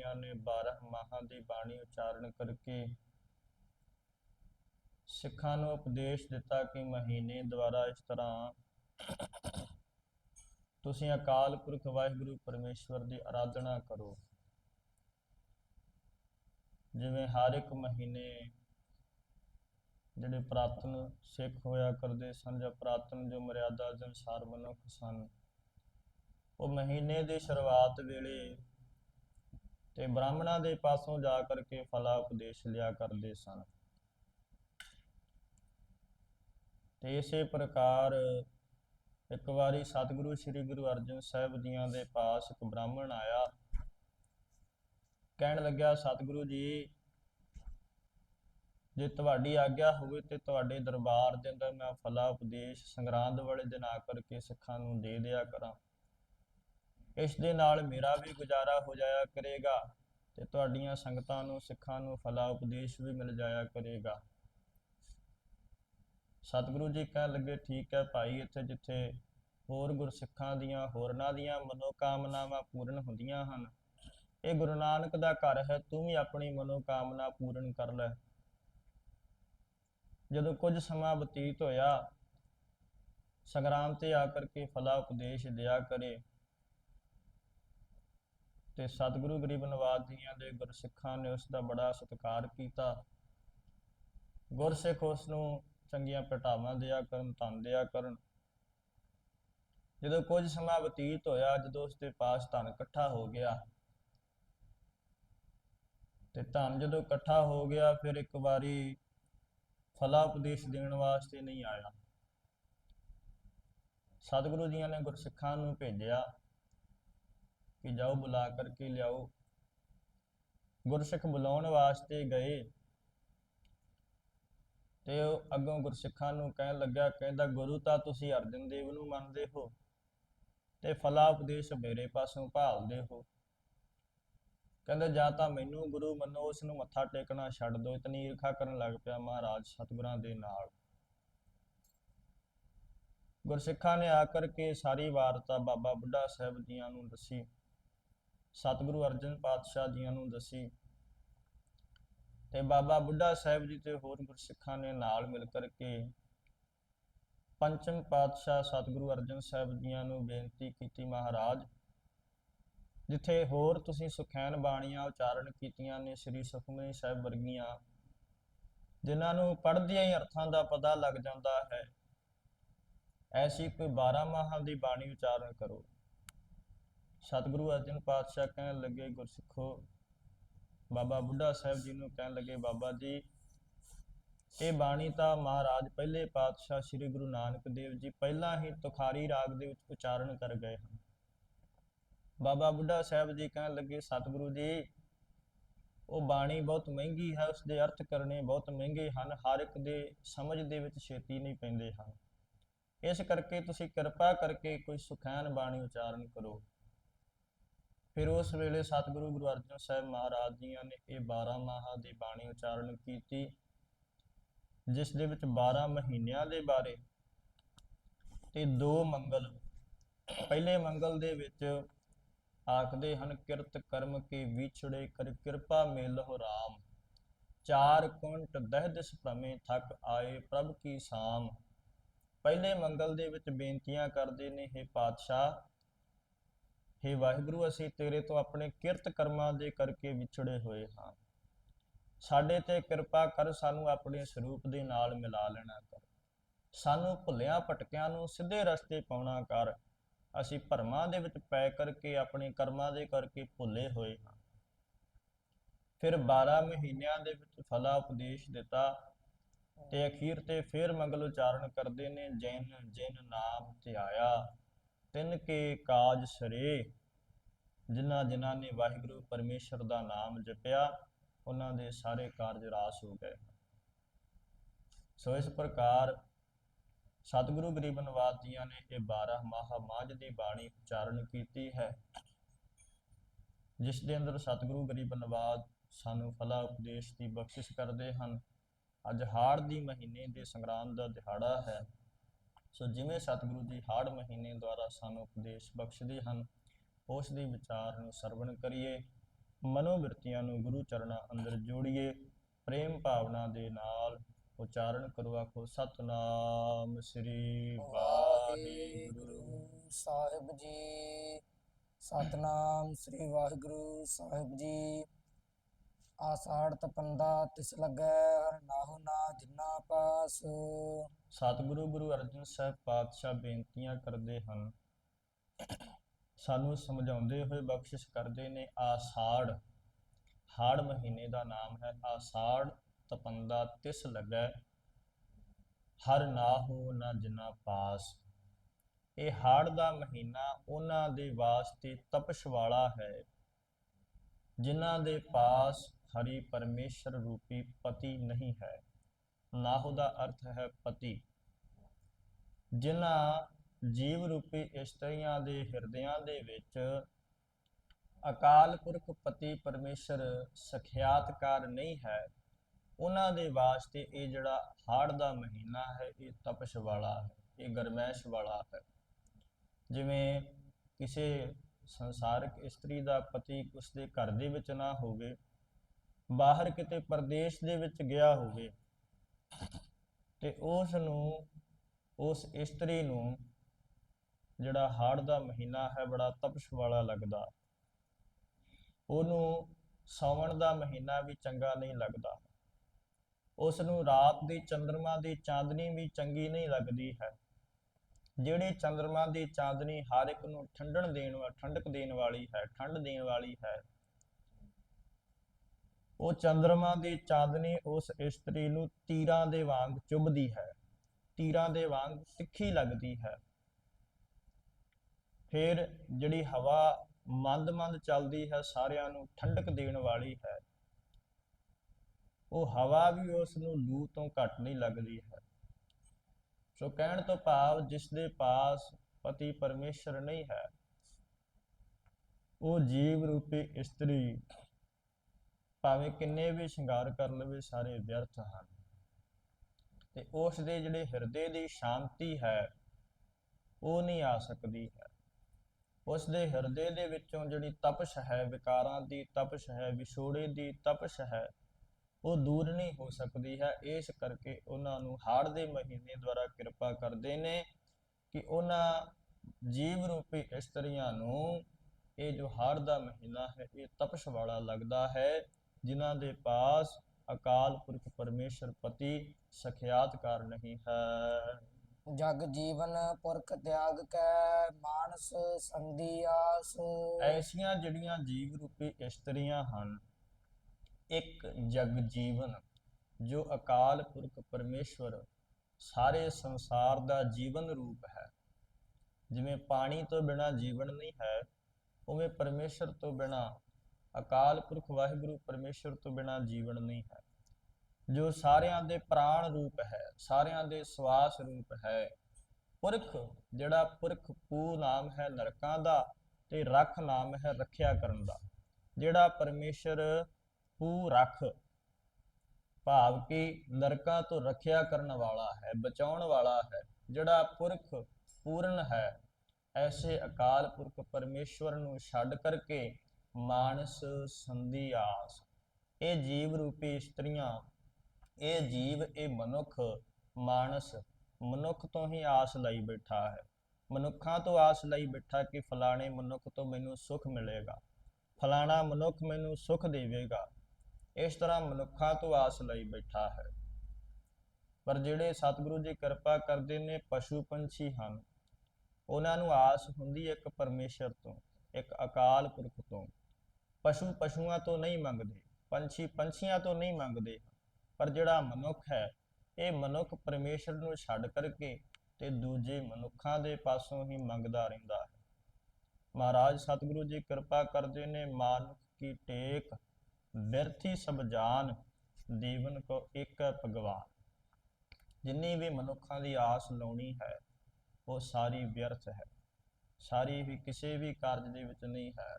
ਜੀਆਂ ਨੇ 12 ਮਾਹਾਂ ਦੀ ਬਾਣੀ ਉਚਾਰਨ ਕਰਕੇ ਸਿੱਖਾਂ ਨੂੰ ਉਪਦੇਸ਼ ਦਿੱਤਾ ਕਿ ਮਹੀਨੇ ਦੁਆਰਾ ਇਸ ਤਰ੍ਹਾਂ ਤੁਸੀਂ ਅਕਾਲ ਪੁਰਖ ਵਾਹਿਗੁਰੂ ਪਰਮੇਸ਼ਵਰ ਦੀ ਆਰਾਧਨਾ ਕਰੋ। ਜਿਵੇਂ ਹਰ ਇੱਕ ਮਹੀਨੇ ਜਿਹੜੇ ਪ੍ਰਾਤਨ ਸਿੱਖ ਹੋਇਆ ਕਰਦੇ ਸਨ ਜਾਂ ਪ੍ਰਾਤਨ ਜੋ ਮਰਿਆਦਾ ਦੇ ਅਨੁਸਾਰ ਮਨੁੱਖ ਸਨ, ਉਹ ਮਹੀਨੇ ਦੀ ਸ਼ੁਰੂਆਤ ਵੇਲੇ ਤੇ ਬ੍ਰਾਹਮਣਾਂ ਦੇ ਪਾਸੋਂ ਜਾ ਕਰਕੇ ਫਲਾ ਉਪਦੇਸ਼ ਲਿਆ ਕਰਦੇ ਸਨ। ਤੇ ਇਸੇ ਪ੍ਰਕਾਰ ਇੱਕ ਵਾਰੀ ਸਤਿਗੁਰੂ ਸ੍ਰੀ ਗੁਰੂ ਅਰਜਨ ਸਾਹਿਬ ਜੀਆਂ ਦੇ ਪਾਸ ਇੱਕ ਬ੍ਰਾਹਮਣ ਆਇਆ। ਕਹਿਣ ਲੱਗਿਆ, ਸਤਿਗੁਰੂ ਜੀ, ਜੇ ਤੁਹਾਡੀ ਆਗਿਆ ਹੋਵੇ ਤੇ ਤੁਹਾਡੇ ਦਰਬਾਰ ਦੇ ਅੰਦਰ ਮੈਂ ਫਲਾ ਉਪਦੇਸ਼ ਸੰਗਰਾਂਦ ਵਾਲੇ ਦਿਨ ਆ ਕਰਕੇ ਸਿੱਖਾਂ ਨੂੰ ਦੇ ਦਿਆ ਕਰਾਂ। ਇਸ ਦੇ ਨਾਲ ਮੇਰਾ ਵੀ ਗੁਜ਼ਾਰਾ ਹੋ ਜਾਇਆ ਕਰੇਗਾ ਤੇ ਤੁਹਾਡੀਆਂ ਸੰਗਤਾਂ ਨੂੰ, ਸਿੱਖਾਂ ਨੂੰ ਫਲਾ ਉਪਦੇਸ਼ ਵੀ ਮਿਲ ਜਾਇਆ ਕਰੇਗਾ। ਸਤਿਗੁਰੂ ਜੀ ਕਹਿਣ ਲੱਗੇ, ਠੀਕ ਹੈ ਭਾਈ, ਇੱਥੇ ਜਿੱਥੇ ਹੋਰ ਗੁਰਸਿੱਖਾਂ ਦੀਆਂ, ਹੋਰਨਾਂ ਦੀਆਂ ਮਨੋਕਾਮਨਾਵਾਂ ਪੂਰਨ ਹੁੰਦੀਆਂ ਹਨ, ਇਹ ਗੁਰੂ ਨਾਨਕ ਦਾ ਘਰ ਹੈ, ਤੂੰ ਵੀ ਆਪਣੀ ਮਨੋਕਾਮਨਾ ਪੂਰਨ ਕਰ ਲੈ। ਜਦੋਂ ਕੁਝ ਸਮਾਂ ਬਤੀਤ ਹੋਇਆ, ਸੰਗਰਾਮ ਤੇ ਆ ਕਰਕੇ ਫਲਾ ਉਪਦੇਸ਼ ਦਿਆ ਕਰੇ। ਤੇ ਸਤਿਗੁਰੂ ਗਰੀਬ ਨਵਾਜ ਜੀਆਂ ਦੇ ਗੁਰਸਿੱਖਾਂ ਨੇ ਉਸ ਦਾ ਬੜਾ ਸਤਿਕਾਰ ਕੀਤਾ। ਗੁਰਸਿੱਖ ਉਸ ਨੂੰ ਚੰਗੀਆਂ ਪਟਾਵਾਂ ਦਿਆ ਕਰਨ, ਧਨ ਦਿਆ ਕਰਨ। ਜਦੋਂ ਕੁਝ ਸਮਾਂ ਬਤੀਤ ਹੋਇਆ, ਜਦੋਂ ਉਸ ਦੇ ਪਾਸ ਧਨ ਇਕੱਠਾ ਹੋ ਗਿਆ ਤੇ ਧਨ ਜਦੋਂ ਇਕੱਠਾ ਹੋ ਗਿਆ, ਫਿਰ ਇੱਕ ਵਾਰੀ ਫਲਾ ਉਪਦੇਸ਼ ਦੇਣ ਵਾਸਤੇ ਨਹੀਂ ਆਇਆ। ਸਤਿਗੁਰੂ ਜੀਆਂ ਨੇ ਗੁਰਸਿੱਖਾਂ ਨੂੰ ਭੇਜਿਆ। ਕਿ ਜਾਓ ਬੁਲਾ ਕਰਕੇ ਲਿਆਓ। ਗੁਰਸਿੱਖ ਬੁਲਾਉਣ ਵਾਸਤੇ ਗਏ। ਤੇ ਉਹ ਅੱਗੋਂ ਗੁਰਸਿੱਖਾਂ ਨੂੰ ਕਹਿਣ ਲੱਗਾ ਕਹਿੰਦਾ, ਗੁਰੂ ਤਾਂ ਤੁਸੀਂ ਅਰਜਨ ਦੇਵ ਨੂੰ ਮੰਨਦੇ ਹੋ ਤੇ ਫਲਾ ਉਪਦੇਸ਼ ਮੇਰੇ ਪਾਸੋਂ ਭਾਲਦੇ ਹੋ। ਕਹਿੰਦਾ, ਜਾਂ ਤਾਂ ਮੈਨੂੰ ਗੁਰੂ ਮੰਨੋ, ਉਸ ਨੂੰ ਮੱਥਾ ਟੇਕਣਾ ਛੱਡ ਦਿਓ ਇਤਨੀ ਈਰਖਾ ਕਰਨ ਲੱਗ ਪਿਆ ਮਹਾਰਾਜ ਸਤਿਗੁਰਾਂ ਦੇ ਨਾਲ। ਗੁਰਸਿੱਖਾਂ ਨੇ ਆ ਕਰਕੇ ਸਾਰੀ ਵਾਰਤਾ ਬਾਬਾ ਬੁੱਢਾ ਸਾਹਿਬ ਜੀਆਂ ਨੂੰ ਦੱਸੀ। ਸਤਿਗੁਰੂ ਅਰਜਨ ਪਾਤਸ਼ਾਹ ਜੀਆਂ ਨੂੰ ਦੱਸੀ ਤੇ ਬਾਬਾ ਬੁੱਢਾ ਸਾਹਿਬ ਜੀ ਤੇ ਹੋਰ ਗੁਰਸਿੱਖਾਂ ਨੇ ਨਾਲ ਮਿਲ ਕਰਕੇ ਪੰਚਮ ਪਾਤਸ਼ਾਹ ਸਤਿਗੁਰੂ ਅਰਜਨ ਸਾਹਿਬ ਜੀਆਂ ਨੂੰ ਬੇਨਤੀ ਕੀਤੀ, ਮਹਾਰਾਜ, ਜਿੱਥੇ ਹੋਰ ਤੁਸੀਂ ਸੁਖੈਨ ਬਾਣੀਆਂ ਉਚਾਰਨ ਕੀਤੀਆਂ ਨੇ ਸ੍ਰੀ ਸੁਖਮਨੀ ਸਾਹਿਬ ਵਰਗੀਆਂ, ਜਿਨ੍ਹਾਂ ਨੂੰ ਪੜ੍ਹਦਿਆਂ ਹੀ ਅਰਥਾਂ ਦਾ ਪਤਾ ਲੱਗ ਜਾਂਦਾ ਹੈ, ਐਸੀ ਕੋਈ 12 ਮਾਹਾਂ ਦੀ ਬਾਣੀ ਉਚਾਰਨ ਕਰੋ। ਸਤਿਗੁਰੂ ਅਰਜਨ ਪਾਤਸ਼ਾਹ ਕਹਿਣ ਲੱਗੇ, ਗੁਰਸਿੱਖੋ, ਬਾਬਾ ਬੁੱਢਾ ਸਾਹਿਬ ਜੀ ਨੂੰ ਕਹਿਣ ਲੱਗੇ, ਬਾਬਾ ਜੀ, ਇਹ ਬਾਣੀ ਤਾਂ ਮਹਾਰਾਜ ਪਹਿਲੇ ਪਾਤਸ਼ਾਹ ਸ੍ਰੀ ਗੁਰੂ ਨਾਨਕ ਦੇਵ ਜੀ ਪਹਿਲਾਂ ਹੀ ਤੁਖਾਰੀ ਰਾਗ ਦੇ ਵਿੱਚ ਉਚਾਰਨ ਕਰ ਗਏ ਹਨ। ਬਾਬਾ ਬੁੱਢਾ ਸਾਹਿਬ ਜੀ ਕਹਿਣ ਲੱਗੇ, ਸਤਿਗੁਰੂ ਜੀ, ਉਹ ਬਾਣੀ ਬਹੁਤ ਮਹਿੰਗੀ ਹੈ ਉਸ ਦੇ ਅਰਥ ਕਰਨੇ ਬਹੁਤ ਮਹਿੰਗੇ ਹਨ, ਹਰ ਇੱਕ ਦੇ ਸਮਝ ਦੇ ਵਿੱਚ ਛੇਤੀ ਨਹੀਂ ਪੈਂਦੇ ਹਨ। ਇਸ ਕਰਕੇ ਤੁਸੀਂ ਕਿਰਪਾ ਕਰਕੇ ਕੋਈ ਸੁਖੈਨ ਬਾਣੀ ਉਚਾਰਨ ਕਰੋ। ਫਿਰ ਉਸ ਵੇਲੇ ਸਤਿਗੁਰੂ ਗੁਰੂ ਅਰਜਨ ਸਾਹਿਬ ਮਹਾਰਾਜ ਜੀਆਂ ਨੇ ਇਹ 12 ਮਾਹਾਂ ਦੀ ਬਾਣੀ ਉਚਾਰਨ ਕੀਤੀ, ਜਿਸ ਦੇ ਵਿੱਚ 12 ਮਹੀਨਿਆਂ ਦੇ ਬਾਰੇ ਤੇ ਦੋ ਮੰਗਲ। ਪਹਿਲੇ ਮੰਗਲ ਦੇ ਵਿੱਚ ਆਖਦੇ ਹਨ, ਕਿਰਤ ਕਰਮ ਕੇ ਵਿਛੜੇ ਕਰ ਕਿਰਪਾ ਮਿਲਹੁ ਰਾਮ। ਚਾਰ ਕੁੰਟ ਦਹ ਦਿਸ ਭ੍ਰਮੇ ਥਕ ਆਏ ਪ੍ਰਭ ਕੀ ਸਾਮ। ਪਹਿਲੇ ਮੰਗਲ ਦੇ ਵਿੱਚ ਬੇਨਤੀਆਂ ਕਰਦੇ ਨੇ हे ਪਾਤਸ਼ਾਹ हे ਵਾਹਿਗੁਰੂ, ਅਸੀਂ ਤੇਰੇ ਤੋਂ ਆਪਣੇ ਕਿਰਤ ਕਰਮਾਂ ਦੇ ਕਰਕੇ ਵਿਛੜੇ ਹੋਏ ਹਾਂ। ਸਾਡੇ ਤੇ ਕਿਰਪਾ ਕਰ ਸਾਨੂੰ ਆਪਣੇ ਸਰੂਪ ਦੇ ਨਾਲ ਮਿਲਾ ਲੈਣਾ ਕਰ। ਸਾਨੂੰ ਭੁੱਲਿਆਂ ਭਟਕਿਆਂ ਨੂੰ ਸਿੱਧੇ ਰਸਤੇ ਪਾਉਣਾ ਕਰ। ਅਸੀਂ ਭਰਮਾਂ ਦੇ ਵਿੱਚ ਪੈ ਕਰਕੇ ਆਪਣੇ ਕਰਮਾਂ ਦੇ ਕਰਕੇ ਭੁੱਲੇ ਹੋਏ ਹਾਂ। ਫਿਰ 12 ਮਹੀਨਿਆਂ ਦੇ ਵਿੱਚ ਫਲਾ ਉਪਦੇਸ਼ ਦਿੱਤਾ ਤੇ ਅਖੀਰ ਤੇ ਫਿਰ ਮੰਗਲ ਉਚਾਰਨ ਕਰਦੇ ਨੇ, ਜੈਨ ਜਿਨ ਨਾਮ ਧਿਆਇਆ ਤਿੰਨ ਕੇ ਕਾਜ ਸਰੇ, ਜਿਨ੍ਹਾਂ ਜਿਨ੍ਹਾਂ ਨੇ ਵਾਹਿਗੁਰੂ ਪਰਮੇਸ਼ਰ ਦਾ ਨਾਮ ਜਪਿਆ, ਉਹਨਾਂ ਦੇ ਸਾਰੇ ਕਾਰਜ ਰਾਸ ਹੋ ਗਏ। ਸੋ ਇਸ ਪ੍ਰਕਾਰ ਸਤਿਗੁਰੂ ਗਰੀਬ ਨਵਾਜ ਜੀਆਂ ਨੇ ਇਹ 12 ਮਾਹ ਮਾਝ ਦੀ ਬਾਣੀ ਉਚਾਰਨ ਕੀਤੀ ਹੈ, ਜਿਸ ਦੇ ਅੰਦਰ ਸਤਿਗੁਰੂ ਗਰੀਬ ਨਵਾਜ ਸਾਨੂੰ ਫਲਾ ਉਪਦੇਸ਼ ਦੀ ਬਖਸ਼ਿਸ਼ ਕਰਦੇ ਹਨ। ਅੱਜ ਹਾੜ ਦੀ ਮਹੀਨੇ ਦੇ ਸੰਗਰਾਮ ਦਾ ਦਿਹਾੜਾ ਹੈ। ਸੋ ਜਿਵੇਂ ਸਤਿਗੁਰੂ ਜੀ ਹਾੜ ਮਹੀਨੇ ਦੁਆਰਾ ਸਾਨੂੰ ਉਪਦੇਸ਼ ਬਖਸ਼ਦੇ ਹਨ, ਉਸ ਦੇ ਵਿਚਾਰ ਨੂੰ ਸਰਵਣ ਕਰੀਏ, ਮਨੋਵਿਰਤੀਆਂ ਨੂੰ ਗੁਰੂ ਚਰਨਾਂ ਅੰਦਰ ਜੋੜੀਏ, ਪ੍ਰੇਮ ਭਾਵਨਾ ਦੇ ਨਾਲ ਉਚਾਰਨ ਕਰੋ ਆਖੋ ਸਤਨਾਮ ਸ੍ਰੀ ਵਾਹਿਗੁਰੂ। ਵਾਹਿਗੁਰੂ ਸਾਹਿਬ ਜੀ, ਸਤਨਾਮ ਸ੍ਰੀ ਵਾਹਿਗੁਰੂ ਸਾਹਿਬ ਜੀ। ਆਸਾੜ ਤਪੰਦਾ ਤਿਸ ਲੱਗੈ ਹਰ ਨਾਹੂ ਨਾ ਜਿਨਾ ਪਾਸ। ਸਤਿਗੁਰੂ ਗੁਰੂ ਅਰਜਨ ਸਾਹਿਬ ਪਾਤਸ਼ਾਹ ਬੇਨਤੀਆਂ ਕਰਦੇ ਹਨ। ਸਾਨੂੰ ਸਮਝਾਉਂਦੇ ਹੋਏ ਬਖਸ਼ਿਸ਼ ਕਰਦੇ ਨੇ, ਆਸਾੜ, ਹਾੜ ਮਹੀਨੇ ਦਾ ਨਾਮ ਹੈ ਆਸਾੜ ਤਪੰਦਾ ਤਿਸ ਲੱਗੈ ਹਰ ਨਾਹੋ ਨਾ ਜਿਨਾ ਪਾਸ। ਇਹ ਹਾੜ ਦਾ ਮਹੀਨਾ ਉਹਨਾਂ ਦੇ ਵਾਸਤੇ ਤਪਸ਼ ਵਾਲਾ ਹੈ, ਜਿਨ੍ਹਾਂ ਦੇ ਪਾਸ ਹਰੀ ਪਰਮੇਸ਼ਰ ਰੂਪੀ ਪਤੀ ਨਹੀਂ ਹੈ। ਨਾਹੁ ਦਾ ਅਰਥ ਹੈ ਪਤੀ। ਜਿਨ੍ਹਾਂ ਜੀਵ ਰੂਪੀ ਇਸਤਰੀਆਂ ਦੇ ਹਿਰਦਿਆਂ ਦੇ ਵਿੱਚ ਅਕਾਲ ਪੁਰਖ ਪਤੀ ਪਰਮੇਸ਼ਰ ਸਖਿਆਤਕਾਰ ਨਹੀਂ ਹੈ, ਉਹਨਾਂ ਦੇ ਵਾਸਤੇ ਇਹ ਜਿਹੜਾ ਹਾੜ ਦਾ ਮਹੀਨਾ ਹੈ, ਇਹ ਤਪਸ਼ ਵਾਲਾ ਹੈ, ਇਹ ਗਰਮੈਸ਼ ਵਾਲਾ ਹੈ। ਜਿਵੇਂ ਕਿਸੇ ਸੰਸਾਰਿਕ ਇਸਤਰੀ ਦਾ ਪਤੀ ਉਸਦੇ ਘਰ ਦੇ ਵਿੱਚ ਨਾ ਹੋਵੇ ਬਾਹਰ ਕਿਤੇ ਪ੍ਰਦੇਸ਼ ਦੇ ਵਿੱਚ ਗਿਆ ਹੋਵੇ ਤੇ ਉਸ ਨੂੰ ਉਸ ਇਸਤਰੀ ਨੂੰ ਜਿਹੜਾ ਹਾੜ ਦਾ ਮਹੀਨਾ ਹੈ, ਬੜਾ ਤਪਸ਼ ਵਾਲਾ ਲੱਗਦਾ। ਉਹਨੂੰ ਸਾਵਣ ਦਾ ਮਹੀਨਾ ਵੀ ਚੰਗਾ ਨਹੀਂ ਲੱਗਦਾ। ਉਸ ਨੂੰ ਰਾਤ ਦੀ ਚੰਦਰਮਾ ਦੀ ਚਾਂਦਨੀ ਵੀ ਚੰਗੀ ਨਹੀਂ ਲੱਗਦੀ ਹੈ। ਜਿਹੜੀ ਚੰਦਰਮਾ ਦੀ ਚਾਂਦਨੀ ਹਰ ਇੱਕ ਨੂੰ ਠੰਡਣ ਦੇਣ ਵਾ ਠੰਡਕ ਦੇਣ ਵਾਲੀ ਹੈ, ਠੰਡ ਦੇਣ ਵਾਲੀ ਹੈ ਉਹ ਚੰਦਰਮਾ ਦੀ ਚਾਂਦਨੀ ਉਸ ਇਸਤਰੀ ਨੂੰ ਤੀਰਾਂ ਦੇ ਵਾਂਗ ਚੁਭਦੀ ਹੈ। ਤੀਰਾਂ ਦੇ ਵਾਂਗ ਸਿੱਖੀ ਲੱਗਦੀ ਹੈ। ਫਿਰ ਜਿਹੜੀ ਹਵਾ ਮੰਦ-ਮੰਦ ਚੱਲਦੀ ਹੈ, ਸਾਰਿਆਂ ਨੂੰ ਠੰਡਕ ਦੇਣ ਵਾਲੀ ਹੈ। ਉਹ ਹਵਾ ਵੀ ਉਸ ਨੂੰ ਲੂ ਤੋਂ ਘੱਟ ਨਹੀਂ ਲੱਗਦੀ ਹੈ। ਸੋ ਕਹਿਣ ਤੋਂ ਭਾਵ ਜਿਸ ਦੇ ਪਾਸ ਪਤੀ ਪਰਮੇਸ਼ਰ ਨਹੀਂ ਹੈ, ਉਹ ਜੀਵ ਰੂਪੀ ਇਸਤਰੀ ਭਾਵੇਂ ਕਿੰਨੇ ਵੀ ਸ਼ਿੰਗਾਰ ਕਰ ਲਵੇ ਸਾਰੇ ਵਿਅਰਥ ਹਨ। ਤੇ ਉਸ ਦੇ ਜਿਹੜੇ ਹਿਰਦੇ ਦੀ ਸ਼ਾਂਤੀ ਹੈ, ਉਹ ਨਹੀਂ ਆ ਸਕਦੀ ਹੈ। ਉਸ ਦੇ ਹਿਰਦੇ ਦੇ ਵਿੱਚੋਂ ਜਿਹੜੀ ਤਪਸ਼ ਹੈ, ਵਿਕਾਰਾਂ ਦੀ ਤਪਸ਼ ਹੈ, ਵਿਛੋੜੇ ਦੀ ਤਪਸ਼ ਹੈ, ਉਹ ਦੂਰ ਨਹੀਂ ਹੋ ਸਕਦੀ ਹੈ। ਇਸ ਕਰਕੇ ਉਹਨਾਂ ਨੂੰ ਹਾੜ ਦੇ ਮਹੀਨੇ ਦੁਆਰਾ ਕਿਰਪਾ ਕਰਦੇ ਨੇ ਕਿ ਉਹਨਾਂ ਜੀਵ ਰੂਪੀ ਇਸਤਰੀਆਂ ਨੂੰ ਇਹ ਜੋ ਹਾੜ ਦਾ ਮਹੀਨਾ ਹੈ, ਇਹ ਤਪਸ਼ ਵਾਲਾ ਲੱਗਦਾ ਹੈ। ਜਿਨ੍ਹਾਂ ਦੇ ਪਾਸ ਅਕਾਲ ਪੁਰਖ ਪਰਮੇਸ਼ਰ ਪਤੀ ਸਖਿਆਤਕਾਰ ਨਹੀਂ ਹੈ। ਜਗ ਜੀਵਨ ਪੁਰਖ ਤਿਆਗ ਕੈ ਮਾਨਸ ਸੰਧੀ ਆਸ। ਐਸੀਆਂ ਜਿਹੜੀਆਂ ਜੀਵ ਰੂਪੀ ਇਸਤਰੀਆਂ ਹਨ ਇੱਕ ਜਗ ਜੀਵਨ ਜੋ ਅਕਾਲ ਪੁਰਖ ਪਰਮੇਸ਼ਵਰ ਸਾਰੇ ਸੰਸਾਰ ਦਾ ਜੀਵਨ ਰੂਪ ਹੈ। ਜਿਵੇਂ ਪਾਣੀ ਤੋਂ ਬਿਨਾ ਜੀਵਨ ਨਹੀਂ ਹੈ ਉਵੇਂ ਪਰਮੇਸ਼ਰ ਤੋਂ ਬਿਨਾ ਅਕਾਲ ਪੁਰਖ ਵਾਹਿਗੁਰੂ ਪਰਮੇਸ਼ਰ ਤੋਂ ਬਿਨਾ ਜੀਵਨ ਨਹੀਂ ਹੈ। ਜੋ ਸਾਰਿਆਂ ਦੇ ਪ੍ਰਾਣ ਰੂਪ ਹੈ, ਸਾਰਿਆਂ ਦੇ ਸਵਾਸ ਰੂਪ ਹੈ, ਪੁਰਖ ਜਿਹੜਾ ਪੁਰਖ ਪੂ ਨਾਮ ਹੈ ਨਰਕਾਂ ਦਾ ਤੇ ਰਖ ਨਾਮ ਹੈ ਰੱਖਿਆ ਕਰਨ ਦਾ, ਜਿਹੜਾ ਪਰਮੇਸ਼ਰ ਪੂ ਰਖ, ਭਾਵ ਕਿ ਨਰਕਾਂ ਤੋਂ ਰੱਖਿਆ ਕਰਨ ਵਾਲਾ ਹੈ, ਬਚਾਉਣ ਵਾਲਾ ਹੈ, ਜਿਹੜਾ ਪੁਰਖ ਪੂਰਨ ਹੈ, ਐਸੇ ਅਕਾਲ ਪੁਰਖ ਪਰਮੇਸ਼ਵਰ ਨੂੰ ਛੱਡ ਕਰਕੇ ਮਾਨਸ ਸੰਧੀ ਆਸ। ਇਹ ਜੀਵ ਰੂਪੀ ਇਸਤਰੀਆਂ, ਇਹ ਜੀਵ, ਇਹ ਮਨੁੱਖ, ਮਾਨਸ ਮਨੁੱਖ ਤੋਂ ਹੀ ਆਸ ਲਈ ਬੈਠਾ ਹੈ। ਮਨੁੱਖਾਂ ਤੋਂ ਆਸ ਲਈ ਬੈਠਾ ਕਿ ਫਲਾਣੇ ਮਨੁੱਖ ਤੋਂ ਮੈਨੂੰ ਸੁੱਖ ਮਿਲੇਗਾ। ਫਲਾਣਾ ਮਨੁੱਖ ਮੈਨੂੰ ਸੁੱਖ ਦੇਵੇਗਾ। ਇਸ ਤਰ੍ਹਾਂ ਮਨੁੱਖਾਂ ਤੋਂ ਆਸ ਲਈ ਬੈਠਾ ਹੈ। ਪਰ ਜਿਹੜੇ ਸਤਿਗੁਰੂ ਜੀ ਕਿਰਪਾ ਕਰਦੇ ਨੇ, ਪਸ਼ੂ ਪੰਛੀ ਹਨ। ਉਹਨਾਂ ਨੂੰ ਆਸ ਹੁੰਦੀ ਇੱਕ ਪਰਮੇਸ਼ਰ ਤੋਂ, ਇੱਕ ਅਕਾਲ ਪੁਰਖ ਤੋਂ। ਪਸ਼ੂ ਪਸ਼ੂਆਂ ਤੋਂ ਨਹੀਂ ਮੰਗਦੇ, ਪੰਛੀ ਪੰਛੀਆਂ ਤੋਂ ਨਹੀਂ ਮੰਗਦੇ। ਪਰ ਜਿਹੜਾ ਮਨੁੱਖ ਹੈ, ਇਹ ਮਨੁੱਖ ਪਰਮੇਸ਼ਰ ਨੂੰ ਛੱਡ ਕਰਕੇ ਤੇ ਦੂਜੇ ਮਨੁੱਖਾਂ ਦੇ ਪਾਸੋਂ ਹੀ ਮੰਗਦਾ ਰਹਿੰਦਾ ਹੈ। ਮਹਾਰਾਜ, ਸਤਿਗੁਰੂ ਜੀ ਕਿਰਪਾ ਕਰਦੇ ਨੇ, ਮਾਨੁਖ ਕੀ ਟੇਕ ਬਿਰਥੀ ਸਭ ਜਾਨ ਦੇਵਨ ਕੋ ਇੱਕ ਭਗਵਾਨ। ਜਿੰਨੀ ਵੀ ਮਨੁੱਖਾਂ ਦੀ ਆਸ ਲਾਉਣੀ ਹੈ, ਉਹ ਸਾਰੀ ਵਿਅਰਥ ਹੈ। ਸਾਰੀ ਵੀ ਕਿਸੇ ਵੀ ਕਾਰਜ ਦੇ ਵਿੱਚ ਨਹੀਂ ਹੈ।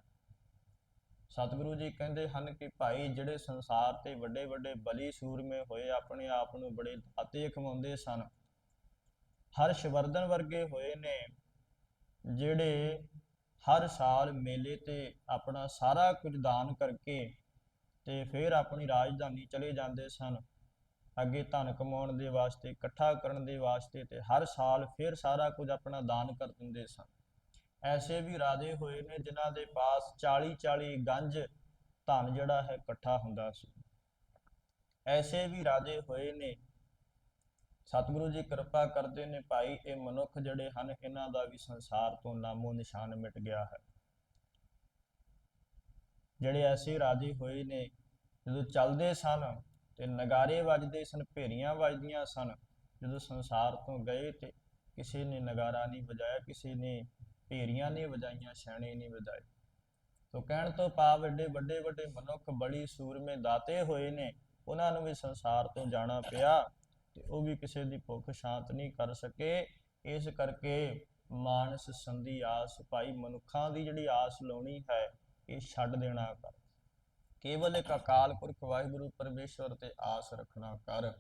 ਸਤਿਗੁਰੂ ਜੀ ਕਹਿੰਦੇ ਹਨ ਕਿ ਭਾਈ ਜਿਹੜੇ ਸੰਸਾਰ ਤੇ ਵੱਡੇ ਵੱਡੇ ਬਲੀ ਸੂਰਮੇ ਹੋਏ ਆਪਣੇ ਆਪ ਨੂੰ ਬੜੇ ਦਾਤੇ ਖਵਾਉਂਦੇ ਸਨ। ਹਰਸ਼ਵਰਧਨ ਵਰਗੇ ਹੋਏ ਨੇ, ਜਿਹੜੇ ਹਰ ਸਾਲ ਮੇਲੇ ਤੇ ਆਪਣਾ ਸਾਰਾ ਕੁਝ ਦਾਨ ਕਰਕੇ ਤੇ ਫਿਰ ਆਪਣੀ ਰਾਜਧਾਨੀ ਚਲੇ ਜਾਂਦੇ ਸਨ। ਅੱਗੇ ਧਨ ਕਮਾਉਣ ਦੇ ਵਾਸਤੇ, ਇਕੱਠਾ ਕਰਨ ਦੇ ਵਾਸਤੇ ਤੇ ਹਰ ਸਾਲ ਫਿਰ ਸਾਰਾ ਕੁਝ ਆਪਣਾ ਦਾਨ ਕਰ ਦਿੰਦੇ ਸਨ। ਐਸੇ ਵੀ ਰਾਜੇ ਹੋਏ ਨੇ ਜਿਨ੍ਹਾਂ ਦੇ ਪਾਸ 40 40 ਗੰਜ ਧਨ ਜਿਹੜਾ ਹੈ ਇਕੱਠਾ ਹੁੰਦਾ ਸੀ। ਐਸੇ ਵੀ ਰਾਜੇ ਹੋਏ ਨੇ। ਸਤਿਗੁਰੂ ਜੀ ਕਿਰਪਾ ਕਰਦੇ ਨੇ ਭਾਈ, ਇਹ ਮਨੁੱਖ ਜਿਹੜੇ ਹਨ, ਇਹਨਾਂ ਦਾ ਵੀ ਸੰਸਾਰ ਤੋਂ ਨਾਮੋ ਨਿਸ਼ਾਨ ਮਿਟ ਗਿਆ ਹੈ। ਜਿਹੜੇ ਐਸੇ ਰਾਜੇ ਹੋਏ ਨੇ, ਜਦੋਂ ਚੱਲਦੇ ਸਨ ਤੇ ਨਗਾਰੇ ਵੱਜਦੇ ਸਨ, ਭੇਰੀਆਂ ਵੱਜਦੀਆਂ ਸਨ, ਜਦੋਂ ਸੰਸਾਰ ਤੋਂ ਗਏ ਤੇ ਕਿਸੇ ਨੇ ਨਗਾਰਾ ਨਹੀਂ ਵਜਾਇਆ, ਕਿਸੇ ਨੇ ਭੇਰੀਆਂ ਨੇ ਵਜਾਈਆਂ, ਛਾਣੇ ਨਹੀਂ ਵਜਾਏ ਤੋ ਕਹਿਣ ਤੋਂ ਭਾਵ ਏਡੇ ਵੱਡੇ ਵੱਡੇ ਮਨੁੱਖ ਬੜੀ ਸੂਰਮੇ ਦਾਤੇ ਹੋਏ ਨੇ, ਉਹਨਾਂ ਨੂੰ ਵੀ ਸੰਸਾਰ ਤੋਂ ਜਾਣਾ ਪਿਆ ਤੇ ਉਹ ਵੀ ਕਿਸੇ ਦੀ ਭੁੱਖ ਸ਼ਾਂਤ ਨਹੀਂ ਕਰ ਸਕੇ। ਇਸ ਕਰਕੇ ਮਾਨਸ ਸੰਧੀ ਆਸ ਭਾਈ ਮਨੁੱਖਾਂ ਦੀ ਜਿਹੜੀ ਆਸ ਲਾਉਣੀ ਹੈ, ਇਹ ਛੱਡ ਦੇਣਾ ਕਰ। ਕੇਵਲ ਇੱਕ ਅਕਾਲ ਪੁਰਖ ਵਾਹਿਗੁਰੂ ਪਰਮੇਸ਼ਵਰ ਤੇ ਆਸ ਰੱਖਣਾ ਕਰ,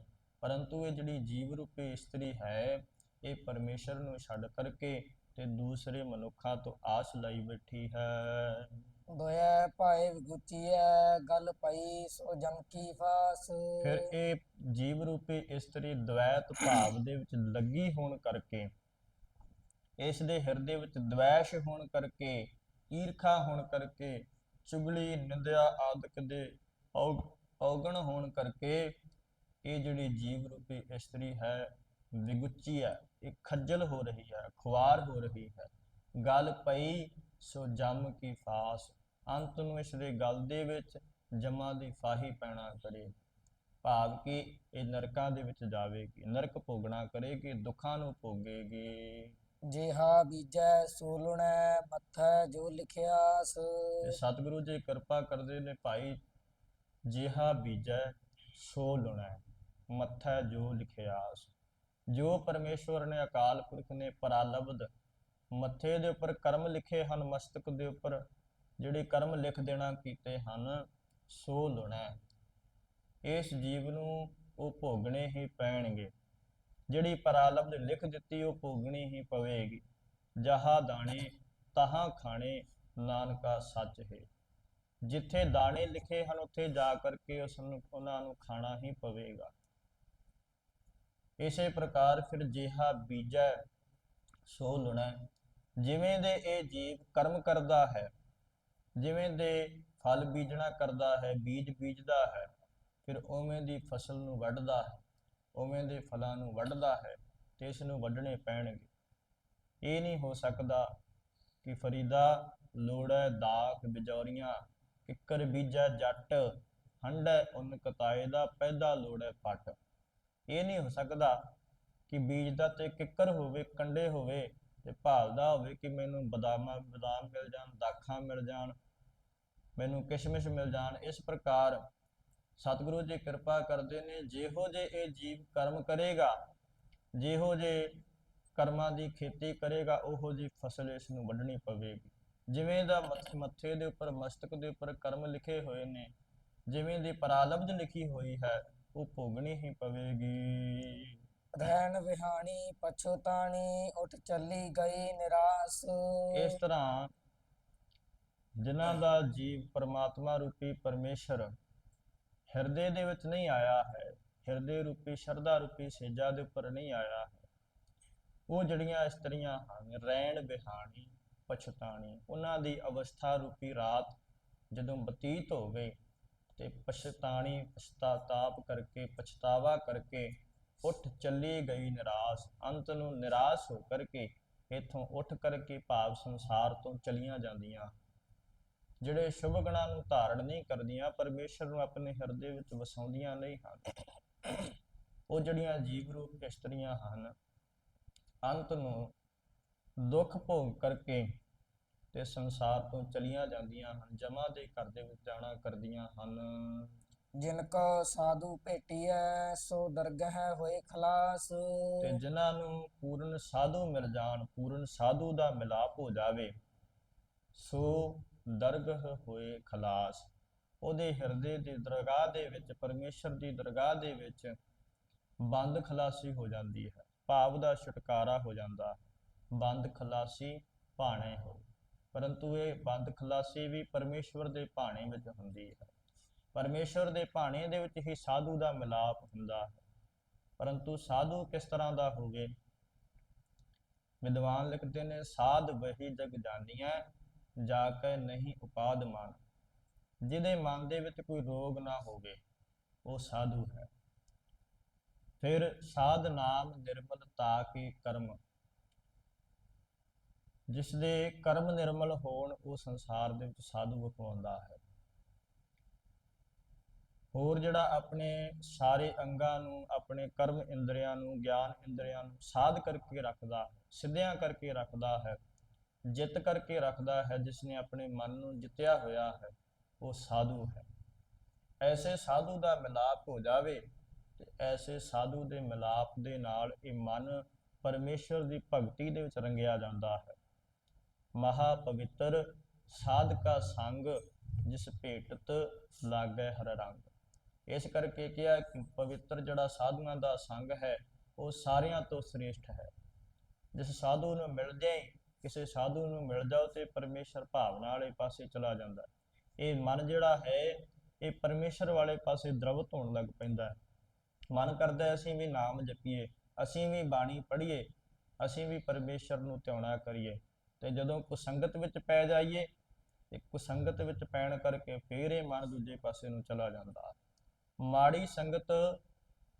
ਪਰੰਤੂ ਇਹ ਜਿਹੜੀ ਜੀਵ ਰੂਪੀ ਇਸਤਰੀ ਹੈ, ਇਹ ਪਰਮੇਸ਼ਰ ਨੂੰ ਛੱਡ ਕਰਕੇ ਤੇ ਦੂਸਰੇ ਮਨੁੱਖਾਂ ਤੋਂ ਆਸ ਲਈ ਬੈਠੀ ਹੈ। ਦੋਇ ਭਾਏ ਵਿਗੁਚੀਐ ਗੱਲ ਪਈ ਸੋ ਜਮ ਕੀ ਫਾਸ। ਫਿਰ ਇਹ ਜੀਵ ਰੂਪੀ ਇਸਤਰੀ ਦ્વੈਤ ਭਾਵ ਦੇ ਵਿੱਚ ਲੱਗੀ ਹੋਣ ਕਰਕੇ ਇਸ ਦੇ ਹਿਰਦੇ ਵਿੱਚ ਦ્વੈਸ਼ ਹੋਣ ਕਰਕੇ ਈਰਖਾ ਹੋਣ ਕਰਕੇ ਚੁਗਲੀ ਨਿੰਦਿਆ ਆਦਿਕ ਦੇ ਔਗ- ਔਗਣ ਹੋਣ ਕਰਕੇ ਇਹ ਜਿਹੜੀ ਜੀਵ ਰੂਪੀ ਇਸਤਰੀ ਹੈ ਵਿਗੁੱਚੀ ਹੈ ਇਹ ਖੱਜਲ ਹੋ ਰਹੀ ਹੈ ਖੁਆਰ ਹੋ ਰਹੀ ਹੈ। ਗੱਲ ਪਈ ਸੋ ਜਮ ਕੀ ਫਾਸ। ਅੰਤ ਨੂੰ ਇਸ ਦੇ ਗਲ ਦੇ ਵਿੱਚ ਜਮਾਂ ਦੀ ਫਾਹੀ ਪੈਣਾ ਕਰੇ। ਭਾਵ ਕਿ ਇਹ ਨਰਕਾਂ ਦੇ ਵਿੱਚ ਜਾਵੇਗੀ। ਨਰਕ ਭੋਗਣਾ ਕਰੇਗੀ ਦੁੱਖਾਂ ਨੂੰ ਭੋਗੇਗੀ। ਜਿਹਾ ਬੀਜੈ ਸੋ ਲੁਣੈ ਮੱਥੈ ਜੋ ਲਿਖਿਆਸ ਸਤਿਗੁਰੂ ਜੀ ਕਿਰਪਾ ਕਰਦੇ ਨੇ ਭਾਈ ਜਿਹਾ ਬੀਜੈ ਸੋ ਲੁਣੈ ਮੱਥੈ ਜੋ ਲਿਖਿਆਸ ਜੋ ਪਰਮੇਸ਼ਵਰ ਨੇ ਅਕਾਲ ਪੁਰਖ ਨੇ ਪਰਾਲਬਧ ਮੱਥੇ ਦੇ ਉੱਪਰ ਕਰਮ ਲਿਖੇ ਹਨ, ਮਸਤਕ ਦੇ ਉੱਪਰ ਜਿਹੜੇ ਕਰਮ ਲਿਖ ਦੇਣਾ ਕੀਤੇ ਹਨ, ਸੋ ਲੁਣੈ। ਇਸ ਜੀਵ ਨੂੰ ਉਹ ਭੋਗਣੇ ਹੀ ਪੈਣਗੇ। ਜਿਹੜੀ ਪਰਾਲਬਧ ਲਿਖ ਦਿੱਤੀ, ਉਹ ਭੋਗਣੀ ਹੀ ਪਵੇਗੀ। ਜਹਾ ਦਾਣੇ, ਤਹਾਂ ਖਾਣੇ, ਨਾਨਕਾ ਸੱਚ ਹੈ। ਜਿੱਥੇ ਦਾਣੇ ਲਿਖੇ ਹਨ, ਉੱਥੇ ਜਾ ਕਰਕੇ ਉਸ ਨੂੰ ਉਹਨਾਂ ਨੂੰ ਖਾਣਾ ਹੀ ਪਵੇਗਾ। ਇਸੇ ਪ੍ਰਕਾਰ ਫਿਰ ਜਿਹਾ ਬੀਜੈ, ਸੋ ਲੁਣੈ। ਜਿਵੇਂ ਦੇ ਇਹ ਜੀਵ ਕਰਮ ਕਰਦਾ ਹੈ, ਜਿਵੇਂ ਦੇ ਫਲ ਬੀਜਣਾ ਕਰਦਾ ਹੈ, ਬੀਜ ਬੀਜਦਾ ਹੈ, ਫਿਰ ਉਵੇਂ ਦੀ ਫਸਲ ਨੂੰ ਵੱਢਦਾ ਹੈ, ਉਵੇਂ ਦੇ ਫਲਾਂ ਨੂੰ ਵੱਢਦਾ ਹੈ ਤੇ ਇਸ ਨੂੰ ਵੱਢਣੇ ਪੈਣਗੇ। ਇਹ ਨਹੀਂ ਹੋ ਸਕਦਾ ਕਿ ਫਰੀਦਾ, ਲੋੜੈ ਦਾਖ ਬਿਜੌਰੀਆਂ, ਕਿੱਕਰ ਬੀਜਾ, ਜੱਟ ਹੰਡੈ ਉਨ ਕਤਾਏ ਦਾ ਪੈਦਾ ਲੋੜੈ ਪੱਟ। ਇਹ ਨਹੀਂ ਹੋ ਸਕਦਾ ਕਿ ਬੀਜਦਾ ਤੇ ਕਿੱਕਰ ਹੋਵੇ, ਕੰਡੇ ਹੋਵੇ ਤੇ ਭਾਲਦਾ ਹੋਵੇ ਕਿ ਮੈਨੂੰ ਬਦਾਮਾਂ, ਬਦਾਮ ਮਿਲ ਜਾਣ, ਦਾਖਾਂ ਮਿਲ ਜਾਣ, ਮੈਨੂੰ ਕਿਸ਼ਮਿਸ਼ ਮਿਲ ਜਾਣ। ਇਸ ਪ੍ਰਕਾਰ ਸਤਿਗੁਰੂ ਜੀ ਕਿਰਪਾ ਕਰਦੇ ਨੇ, ਜਿਹੋ ਜੇ ਇਹ ਜੀਵ ਕਰਮ ਕਰੇਗਾ, ਜਿਹੋ ਜੇ ਕਰਮਾਂ ਦੀ ਖੇਤੀ ਕਰੇਗਾ, ਉਹੋ ਜੀ ਫਸਲ ਇਸ ਨੂੰ ਵੱਢਣੀ ਪਵੇਗੀ। ਜਿਵੇਂ ਦਾ ਮੱਥੇ ਦੇ ਉੱਪਰ, ਮਸਤਕ ਦੇ ਉੱਪਰ ਕਰਮ ਲਿਖੇ ਹੋਏ ਨੇ, ਜਿਵੇਂ ਦੀ ਪਰਾਲਬਧ ਲਿਖੀ ਹੋਈ ਹੈ ਉਹ ਭੋਗਣੀ ਹੀ ਪਵੇਗੀ। ਰਹਿਣ ਵਿਹਾਣੀ ਪਛਤਾਣੀ ਉੱਠ ਚੱਲੀ ਗਈ ਨਿਰਾਸ। ਇਸ ਤਰ੍ਹਾਂ ਜਿਨ੍ਹਾਂ ਦਾ ਜੀਵ ਪਰਮਾਤਮਾ ਰੂਪੀ ਪਰਮੇਸ਼ਰ ਹਿਰਦੇ ਦੇ ਵਿੱਚ ਨਹੀਂ ਆਇਆ ਹੈ ਹਿਰਦੇ ਰੂਪੀ ਸ਼ਰਧਾ ਰੂਪੀ ਸੇਜਾ ਦੇ ਉੱਪਰ ਨਹੀਂ ਆਇਆ ਹੈ ਉਹ ਜਿਹੜੀਆਂ ਇਸਤਰੀਆਂ ਹਨ ਰਹਿਣ ਬਿਹਾਣੀ ਪਛਤਾਣੀ ਉਹਨਾਂ ਦੀ ਅਵਸਥਾ ਰੂਪੀ ਰਾਤ ਜਦੋਂ ਬਤੀਤ ਹੋ ਗਈ ਤੇ ਪਛਤਾਣੀ, ਪਛਤਾਤਾਪ ਕਰਕੇ, ਪਛਤਾਵਾ ਕਰਕੇ ਉੱਠ ਚੱਲੀ ਗਈ ਨਿਰਾਸ਼। ਅੰਤ ਨੂੰ ਨਿਰਾਸ਼ ਹੋ ਕਰਕੇ ਇਥੋਂ ਉੱਠ ਕਰਕੇ ਭਾਵ ਸੰਸਾਰ ਤੋਂ ਚਲੀਆਂ ਜਾਂਦੀਆਂ। ਜਿਹੜੇ ਸ਼ੁਭ ਗੁਣਾਂ ਨੂੰ ਧਾਰਨ ਨਹੀਂ ਕਰਦੀਆਂ, ਪਰਮੇਸ਼ਰ ਨੂੰ ਆਪਣੇ ਹਿਰਦੇ ਵਿੱਚ ਵਸਾਉਂਦੀਆਂ ਨਹੀਂ ਹਨ। ਉਹ ਜਿਹੜੀਆਂ ਜੀਵ ਰੂਪ ਇਸਤਰੀਆਂ ਹਨ, ਅੰਤ ਨੂੰ ਦੁੱਖ ਭੋਗ ਕਰਕੇ ਤੇ ਸੰਸਾਰ ਤੋਂ ਚਲੀਆਂ ਜਾਂਦੀਆਂ ਹਨ ਜਮਾ ਦੇ ਘਰ ਦੇ ਵਿੱਚ ਜਾਣਾ ਕਰਦੀਆਂ ਹਨ। ਜਿਨ ਕੋ ਸਾਧੂ ਭੇਟੀਐ ਸੋ ਦਰਗਹ ਹੋਏ ਖਲਾਸ। ਤੇ ਜਿਨ੍ਹਾਂ ਨੂੰ ਪੂਰਨ ਸਾਧੂ ਮਿਲ ਜਾਣ ਪੂਰਨ ਸਾਧੂ ਦਾ ਮਿਲਾਪ ਹੋ ਜਾਵੇ ਸੋ ਦਰਗਹ ਹੋਏ ਖਲਾਸ। ਉਹਦੇ ਹਿਰਦੇ ਦੀ ਦਰਗਾਹ ਦੇ ਵਿੱਚ ਪਰਮੇਸ਼ਰ ਦੀ ਦਰਗਾਹ ਦੇ ਵਿੱਚ ਬੰਦ ਖਲਾਸੀ ਹੋ ਜਾਂਦੀ ਹੈ ਭਾਵ ਦਾ ਛੁਟਕਾਰਾ ਹੋ ਜਾਂਦਾ ਬੰਦ ਖਲਾਸੀ ਭਾਣੇ ਹੋ। ਪਰੰਤੂ ਇਹ ਬੰਦ ਖਲਾਸੀ ਵੀ ਪਰਮੇਸ਼ਵਰ ਦੇ ਭਾਣੇ ਵਿੱਚ ਹੁੰਦੀ ਹੈ। ਪਰਮੇਸ਼ਵਰ ਦੇ ਭਾਣੇ ਦੇ ਵਿੱਚ ਹੀ ਸਾਧੂ ਦਾ ਮਿਲਾਪ ਹੁੰਦਾ ਹੈ। ਪਰੰਤੂ ਸਾਧੂ ਕਿਸ ਤਰ੍ਹਾਂ ਦਾ ਹੋਵੇ? ਵਿਦਵਾਨ ਲਿਖਦੇ ਨੇ, ਸਾਧ ਵਹੀ ਜਗ ਜਾਣੀਐ, ਜਾ ਕੇ ਨਹੀਂ ਉਪਾਦ ਮਨ ਜਿਹਦੇ ਮਨ ਦੇ ਵਿੱਚ ਕੋਈ ਰੋਗ ਨਾ ਹੋਵੇ, ਉਹ ਸਾਧੂ ਹੈ। ਫਿਰ ਸਾਧ ਨਾਮ ਨਿਰਮਲ ਤਾ ਤਾਕੀ ਕਰਮ? ਜਿਸ ਦੇ ਕਰਮ ਨਿਰਮਲ ਹੋਣ ਉਹ ਸੰਸਾਰ ਦੇ ਵਿੱਚ ਸਾਧੂ ਵਿਖਾਉਂਦਾ ਹੈ। ਹੋਰ ਜਿਹੜਾ ਆਪਣੇ ਸਾਰੇ ਅੰਗਾਂ ਨੂੰ, ਆਪਣੇ ਕਰਮ ਇੰਦਰੀਆਂ ਨੂੰ, ਗਿਆਨ ਇੰਦਰੀਆਂ ਨੂੰ ਸਾਧ ਕਰਕੇ ਰੱਖਦਾ, ਸਿੱਧਿਆਂ ਕਰਕੇ ਰੱਖਦਾ ਹੈ, ਜਿੱਤ ਕਰਕੇ ਰੱਖਦਾ ਹੈ ਜਿਸ ਨੇ ਆਪਣੇ ਮਨ ਨੂੰ ਜਿੱਤਿਆ ਹੋਇਆ ਹੈ, ਉਹ ਸਾਧੂ ਹੈ। ਐਸੇ ਸਾਧੂ ਦਾ ਮਿਲਾਪ ਹੋ ਜਾਵੇ ਤੇ ਐਸੇ ਸਾਧੂ ਦੇ ਮਿਲਾਪ ਦੇ ਨਾਲ ਇਹ ਮਨ ਪਰਮੇਸ਼ਰ ਦੀ ਭਗਤੀ ਦੇ ਵਿੱਚ ਰੰਗਿਆ ਜਾਂਦਾ ਹੈ। ਮਹਾ ਪਵਿੱਤਰ ਸਾਧਕਾ ਸੰਗ ਜਿਸ ਭੇਟਤ ਲਾਗੈ ਹਰ ਰੰਗ। ਇਸ ਕਰਕੇ ਕਿਹਾ ਕਿ ਪਵਿੱਤਰ ਜਿਹੜਾ ਸਾਧੂਆਂ ਦਾ ਸੰਗ ਹੈ, ਉਹ ਸਾਰਿਆਂ ਤੋਂ ਸ੍ਰੇਸ਼ਟ ਹੈ। ਜਿਸ ਸਾਧੂ ਨੂੰ ਮਿਲ ਜਾਏ ਕਿਸੇ ਸਾਧੂ ਨੂੰ ਮਿਲ ਜਾਓ ਤੇ ਪਰਮੇਸ਼ਰ ਭਾਵਨਾ ਵਾਲੇ ਪਾਸੇ ਚਲਾ ਜਾਂਦਾ ਇਹ ਮਨ ਜਿਹੜਾ ਹੈ, ਇਹ ਪਰਮੇਸ਼ਰ ਵਾਲੇ ਪਾਸੇ ਦ੍ਰਵਤ ਹੋਣ ਲੱਗ ਪੈਂਦਾ ਹੈ। ਮਨ ਕਰਦਾ ਹੈ, ਅਸੀਂ ਵੀ ਨਾਮ ਜਪੀਏ, ਅਸੀਂ ਵੀ ਬਾਣੀ ਪੜ੍ਹੀਏ, ਅਸੀਂ ਵੀ ਪਰਮੇਸ਼ਰ ਨੂੰ ਧਿਆਉਣਾ ਕਰੀਏ। ਤੇ ਜਦੋਂ ਕੁਸੰਗਤ ਵਿੱਚ ਪੈ ਜਾਈਏ ਤੇ ਕੁਸੰਗਤ ਵਿੱਚ ਪੈਣ ਕਰਕੇ ਫੇਰ ਇਹ ਮਨ ਦੂਜੇ ਪਾਸੇ ਨੂੰ ਚਲਾ ਜਾਂਦਾ। ਹੈ ਮਾੜੀ ਸੰਗਤ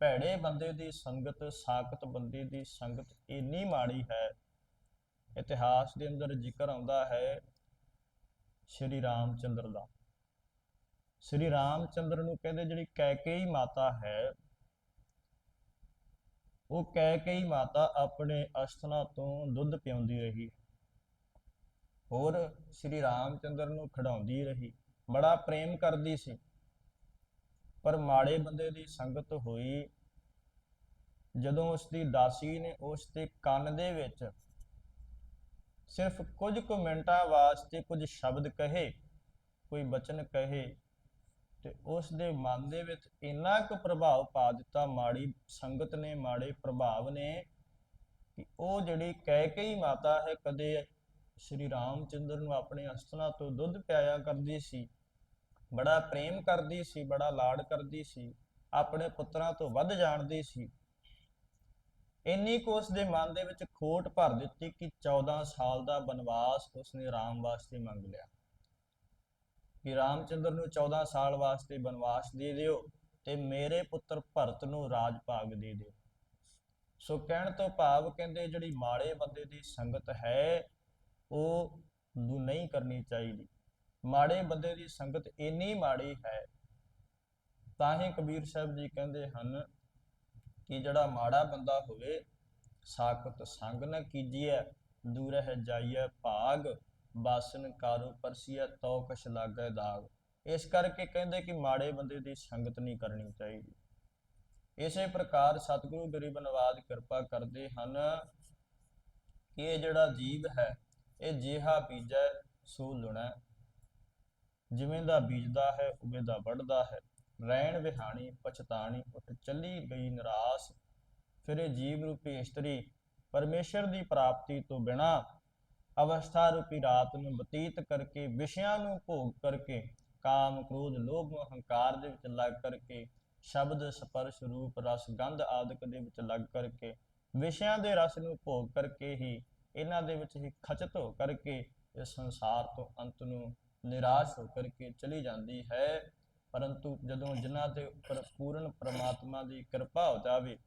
ਭੈੜੇ ਬੰਦੇ ਦੀ ਸੰਗਤ, ਸਾਖਤ ਬੰਦੇ ਦੀ ਸੰਗਤ ਇੰਨੀ ਮਾੜੀ ਹੈ, ਇਤਿਹਾਸ ਦੇ ਅੰਦਰ ਜ਼ਿਕਰ ਆਉਂਦਾ ਹੈ ਸ਼੍ਰੀ ਰਾਮਚੰਦਰ ਦਾ। ਸ਼੍ਰੀ ਰਾਮਚੰਦਰ ਨੂੰ ਕਹਿੰਦੇ ਜਿਹੜੀ ਕੈਕੇਈ ਮਾਤਾ ਹੈ, ਉਹ ਕੈਕੇਈ ਮਾਤਾ ਆਪਣੇ ਅਸਥਨਾ ਤੋਂ ਦੁੱਧ ਪਿਆਉਂਦੀ ਰਹੀ ਹੋਰ ਸ਼੍ਰੀ ਰਾਮਚੰਦਰ ਨੂੰ ਖਿਡਾਉਂਦੀ ਰਹੀ। ਬੜਾ ਪ੍ਰੇਮ ਕਰਦੀ ਸੀ। ਪਰ ਮਾੜੇ ਬੰਦੇ ਦੀ ਸੰਗਤ ਹੋਈ। ਜਦੋਂ ਉਸ ਦੀ ਦਾਸੀ ਨੇ ਉਸ ਦੇ ਕੰਨ ਦੇ ਵਿੱਚ ਸਿਰਫ ਕੁਝ ਕੁ ਮਿੰਟਾਂ ਵਾਸਤੇ ਕੁਝ ਸ਼ਬਦ ਕਹੇ, ਕੋਈ ਬਚਨ ਕਹੇ ਤੇ ਉਸ ਦੇ ਮਨ ਦੇ ਵਿੱਚ ਇੰਨਾ ਕੁ ਪ੍ਰਭਾਵ ਪਾ ਦਿੱਤਾ ਮਾੜੀ ਸੰਗਤ ਨੇ, ਮਾੜੇ ਪ੍ਰਭਾਵ ਨੇ ਕਿ ਉਹ ਜਿਹੜੀ ਕਹਿ ਕੇ ਹੀ ਮਾਤਾ ਹੈ, ਕਦੇ ਸ਼੍ਰੀ ਰਾਮਚੰਦਰ ਨੂੰ ਆਪਣੇ ਅਸਥਨਾ ਤੋਂ ਦੁੱਧ ਪਿਆਇਆ ਕਰਦੀ ਸੀ। ਬੜਾ ਪ੍ਰੇਮ ਕਰਦੀ ਸੀ, ਬੜਾ ਲਾਡ ਕਰਦੀ ਸੀ, ਆਪਣੇ ਪੁੱਤਰਾਂ ਤੋਂ ਵੱਧ ਜਾਣਦੀ ਸੀ। ਇੰਨੀ ਕੁ ਉਸ ਦੇ ਮਨ ਦੇ ਵਿੱਚ ਖੋਟ ਭਰ ਦਿੱਤੀ ਕਿ 14 ਸਾਲ ਦਾ ਬਨਵਾਸ ਉਸਨੇ ਰਾਮ ਵਾਸਤੇ ਮੰਗ ਲਿਆ। ਕਿ ਰਾਮਚੰਦਰ ਨੂੰ 14 ਸਾਲ ਵਾਸਤੇ ਬਨਵਾਸ ਦੇ ਦਿਓ ਤੇ ਮੇਰੇ ਪੁੱਤਰ ਭਰਤ ਨੂੰ ਰਾਜ ਭਾਗ ਦੇ ਦਿਓ। ਸੋ ਕਹਿਣ ਤੋਂ ਭਾਵ ਕਹਿੰਦੇ ਜਿਹੜੀ ਮਾੜੇ ਬੰਦੇ ਦੀ ਸੰਗਤ ਹੈ ਉਹ ਨਹੀਂ ਕਰਨੀ ਚਾਹੀਦੀ। ਮਾੜੇ ਬੰਦੇ ਦੀ ਸੰਗਤ ਇੰਨੀ ਮਾੜੀ ਹੈ, ਤਾਂ ਹੀ ਕਬੀਰ ਸਾਹਿਬ ਜੀ ਕਹਿੰਦੇ ਹਨ ਕਿ ਜਿਹੜਾ ਮਾੜਾ ਬੰਦਾ ਹੋਵੇ, ਸਾਖਤ ਸੰਗ ਨ ਕੀਜੀਐ, ਦੂਰਹਿ ਜਾਈਐ ਭਾਗ, ਬਾਸਨ ਕਾਰੋ ਪਰਸੀਐ, ਤੋ ਕਛ ਲਾਗੈ ਦਾਗ। ਇਸ ਕਰਕੇ ਕਹਿੰਦੇ ਕਿ ਮਾੜੇ ਬੰਦੇ ਦੀ ਸੰਗਤ ਨਹੀਂ ਕਰਨੀ ਚਾਹੀਦੀ। ਇਸੇ ਪ੍ਰਕਾਰ ਸਤਿਗੁਰੂ ਗਰੀਬ ਨਵਾਜ ਕਿਰਪਾ ਕਰਦੇ ਹਨ ਕਿ ਇਹ ਜਿਹੜਾ ਜੀਵ ਹੈ ਇਹ ਜਿਹਾ ਬੀਜੈ ਸੋ ਲੁਣੈ। ਜਿਵੇਂ ਦਾ ਬੀਜਦਾ ਹੈ, ਉਵੇਂ ਦਾ ਵੱਢਦਾ ਹੈ। ਰਹਿਣ ਵਿਹਾਣੀ, ਪਛਤਾਣੀ, ਉੱਠ ਚੱਲੀ ਗਈ ਨਿਰਾਸ। ਫਿਰ ਜੀਵ ਰੂਪੀ ਇਸਤਰੀ ਪਰਮੇਸ਼ਰ ਦੀ ਪ੍ਰਾਪਤੀ ਤੋਂ ਬਿਨਾ ਅਵਸਥਾ ਰੂਪੀ ਰਾਤ ਨੂੰ ਬਤੀਤ ਕਰਕੇ, ਵਿਸ਼ਿਆਂ ਨੂੰ ਭੋਗ ਕਰਕੇ, ਕਾਮ, ਕ੍ਰੋਧ, ਲੋਭ, ਹੰਕਾਰ ਦੇ ਵਿੱਚ ਲੱਗ ਕਰਕੇ, ਸ਼ਬਦ, ਸਪਰਸ਼, ਰੂਪ, ਰਸ, ਗੰਧ ਆਦਿਕ ਦੇ ਵਿੱਚ ਲੱਗ ਕਰਕੇ, ਵਿਸ਼ਿਆਂ ਦੇ ਰਸ ਨੂੰ ਭੋਗ ਕਰਕੇ ਹੀ ਇਹਨਾਂ ਦੇ ਵਿੱਚ ਹੀ ਖਚਤ ਹੋ ਕਰਕੇ ਇਸ ਸੰਸਾਰ ਤੋਂ ਅੰਤ ਨੂੰ ਨਿਰਾਸ਼ ਹੋ ਕਰਕੇ ਚਲੀ ਜਾਂਦੀ ਹੈ। ਪਰੰਤੂ ਜਦੋਂ ਜਿਨ੍ਹਾਂ ਦੇ ਉੱਪਰ ਪੂਰਨ ਪ੍ਰਮਾਤਮਾ ਦੀ ਕਿਰਪਾ ਹੋ ਜਾਵੇ,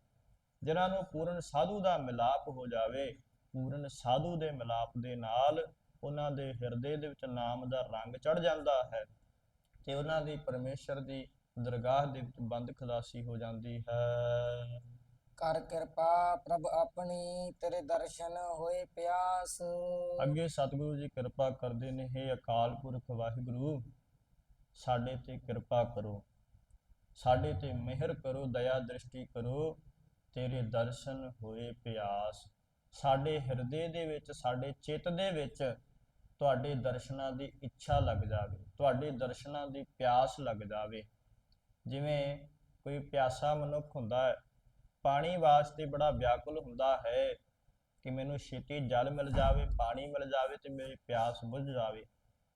ਜਿਨ੍ਹਾਂ ਨੂੰ ਪੂਰਨ ਸਾਧੂ ਦਾ ਮਿਲਾਪ ਹੋ ਜਾਵੇ, ਪੂਰਨ ਸਾਧੂ ਦੇ ਮਿਲਾਪ ਦੇ ਨਾਲ ਉਹਨਾਂ ਦੇ ਹਿਰਦੇ ਦੇ ਵਿੱਚ ਨਾਮ ਦਾ ਰੰਗ ਚੜ ਜਾਂਦਾ ਹੈ ਤੇ ਉਹਨਾਂ ਦੀ ਪਰਮੇਸ਼ਰ ਦੀ ਦਰਗਾਹ ਦੇ ਵਿੱਚ ਬੰਦ ਖਲਾਸੀ ਹੋ ਜਾਂਦੀ ਹੈ। ਕਰ ਕਿਰਪਾ ਪ੍ਰਭ ਆਪਣੀ ਤੇਰੇ ਦਰਸ਼ਨ ਹੋਏ ਪਿਆਸ। ਅੱਗੇ ਸਤਿਗੁਰੂ ਜੀ ਕਿਰਪਾ ਕਰਦੇ ਨੇ, ਹੇ ਅਕਾਲ ਪੁਰਖ ਵਾਹਿਗੁਰੂ, ਸਾਡੇ ਤੇ ਕਿਰਪਾ ਕਰੋ, ਸਾਡੇ ਤੇ ਮਿਹਰ ਕਰੋ, ਦਇਆ ਦ੍ਰਿਸ਼ਟੀ ਕਰੋ, ਤੇਰੇ ਦਰਸ਼ਨ ਹੋਏ ਪਿਆਸ। ਸਾਡੇ ਹਿਰਦੇ ਦੇ ਵਿੱਚ, ਸਾਡੇ ਚਿੱਤ ਦੇ ਵਿੱਚ ਤੁਹਾਡੇ ਦਰਸ਼ਨਾਂ ਦੀ ਇੱਛਾ ਲੱਗ ਜਾਵੇ, ਤੁਹਾਡੇ ਦਰਸ਼ਨਾਂ ਦੀ ਪਿਆਸ ਲੱਗ ਜਾਵੇ। ਜਿਵੇਂ ਕੋਈ ਪਿਆਸਾ ਮਨੁੱਖ ਹੁੰਦਾ ਹੈ ਪਾਣੀ ਵਾਸਤੇ ਬੜਾ ਵਿਆਕੁਲ ਹੁੰਦਾ ਹੈ ਕਿ ਮੈਨੂੰ ਛੇਤੀ ਜਲ ਮਿਲ ਜਾਵੇ, ਪਾਣੀ ਮਿਲ ਜਾਵੇ ਤੇ ਮੇਰੀ ਪਿਆਸ ਬੁਝ ਜਾਵੇ।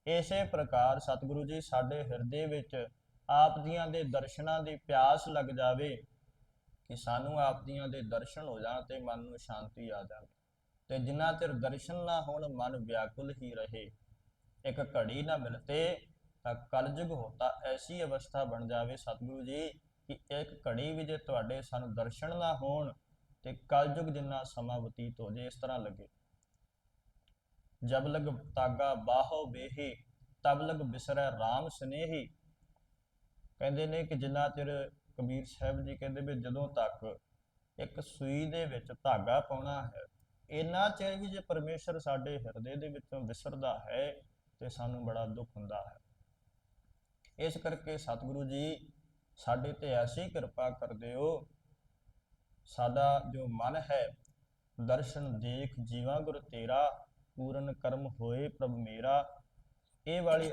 ਇਸੇ ਪ੍ਰਕਾਰ ਸਤਿਗੁਰੂ ਜੀ ਸਾਡੇ ਹਿਰਦੇ ਵਿੱਚ ਆਪ ਦੀਆਂ ਦੇ ਦਰਸ਼ਨਾਂ ਦੀ ਪਿਆਸ ਲੱਗ ਜਾਵੇ ਕਿ ਸਾਨੂੰ ਆਪ ਜੀਆਂ ਦੇ ਦਰਸ਼ਨ ਹੋ ਜਾਣ ਤੇ ਮਨ ਨੂੰ ਸ਼ਾਂਤੀ ਆ ਜਾਵੇ। ਤੇ ਜਿੰਨਾ ਚਿਰ ਦਰਸ਼ਨ ਨਾ ਹੋਣ, ਮਨ ਵਿਆਕੁਲ ਹੀ ਰਹੇ। ਇੱਕ ਘੜੀ ਨਾ ਮਿਲਤੇ ਤਾਂ ਕਲਯੁਗ ਹੋਤਾ ਐਸੀ ਅਵਸਥਾ ਬਣ ਜਾਵੇ ਸਤਿਗੁਰੂ ਜੀ ਕਿ ਇੱਕ ਘੜੀ ਵੀ ਜੇ ਤੁਹਾਡੇ ਸਾਨੂੰ ਦਰਸ਼ਨ ਨਾ ਹੋਣ ਤੇ ਕਲਯੁਗ ਜਿੰਨਾ ਸਮਾਂ ਬਤੀਤ ਹੋ ਜੇ, ਇਸ ਤਰ੍ਹਾਂ ਲੱਗੇ। ਜਬ ਲਗ ਤਾਗਾ ਬਾਹੋ ਬੇਹੀ ਤਬ ਲਗ ਬਿਸਰੈ RAM ਸਨੇਹੀ। ਕਹਿੰਦੇ ਨੇ ਕਿ ਜਿੰਨਾ ਚਿਰ ਕਬੀਰ ਸਾਹਿਬ ਜੀ ਕਹਿੰਦੇ ਵੀ ਜਦੋਂ ਤੱਕ ਇੱਕ ਸੂਈ ਦੇ ਵਿੱਚ ਧਾਗਾ ਪਾਉਣਾ ਹੈ, ਇੰਨਾ ਚਿਰ ਵੀ ਜੇ ਪਰਮੇਸ਼ਰ ਸਾਡੇ ਹਿਰਦੇ ਦੇ ਵਿੱਚੋਂ ਵਿਸਰਦਾ ਹੈ ਤੇ ਸਾਨੂੰ ਬੜਾ ਦੁੱਖ ਹੁੰਦਾ ਹੈ। ਇਸ ਕਰਕੇ ਸਤਿਗੁਰੂ ਜੀ ਸਾਡੇ ਤੇ ਐਸੀ ਕਿਰਪਾ ਕਰਦੇ ਹੋ। ਸਾਡਾ ਜੋ ਮਨ ਹੈ, ਦਰਸ਼ਨ ਦੇਖ ਜੀਵਾ ਗੁਰ ਤੇਰਾ, ਪੂਰਨ ਕਰਮ ਹੋਏ ਪ੍ਰਭ ਮੇਰਾ। ਇਹ ਵਾਲੀ